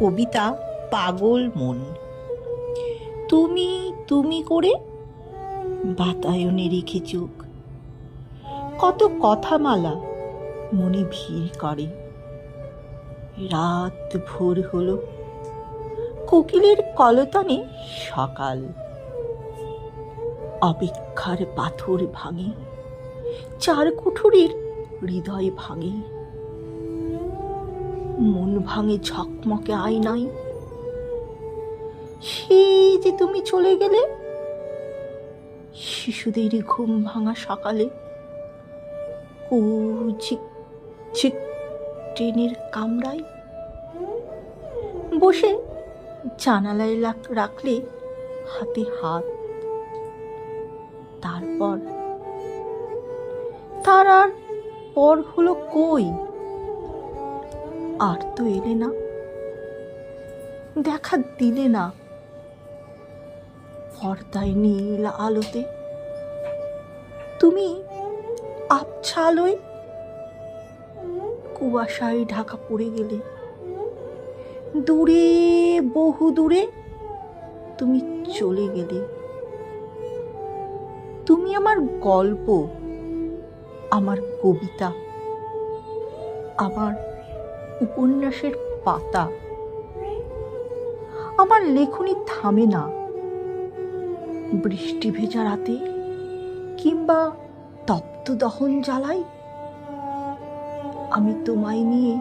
কবিতা পাগল মন। তুমি তুমি করে বাতায়নে রেখে চোখ। কত কথামালা মনে ভিড় করে। রাত ভোর হলো। কোকিলের কলতানে সকাল। অপেক্ষার পাথর ভাঙে। চার কুঠুরির হৃদয় ভাঙে। মন ভাঙে ঝকমকে আয়নাই সেই যে তুমি চলে গেলে? শিশুদের ঘুম ভাঙা সকালে। চিক ট্রেনের কামরায়। বসে জানালায় রাখলে হাতে হাত। তারপর, তার আর পর হলো কই? আর তো এলে না। দেখা দিলে না। পর্দায় নীল আলোতে। তুমি আবছা আলোয় কুয়াশায় ঢাকা পড়ে গেলে। দূরে, বহু দূরে তুমি চলে গেলে। তুমি আমার গল্প, আমার কবিতা, আমার উপন্যাসের পাতা। আমার লেখনী থামে না। বৃষ্টি ভেজা রাতে কিংবা তপ্ত দহন জ্বালাই আমি তোমায় নিয়ে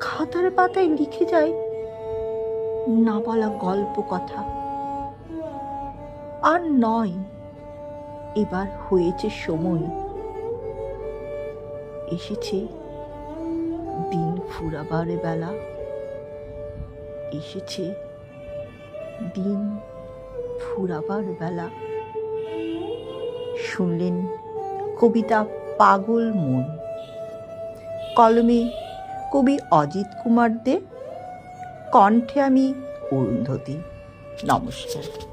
খাতার পাতায় লিখে যাই না বলা গল্প কথা। আর নয়, এবার হয়েছে সময়। এসেছে দিন ফুরাবার বেলা। এসেছে দিন ফুরাবার বেলা। শুনলেন কবিতা পাগল মন। কলমে কবি অজিত কুমার দে কণ্ঠে আমি অরুন্ধতী। নমস্কার।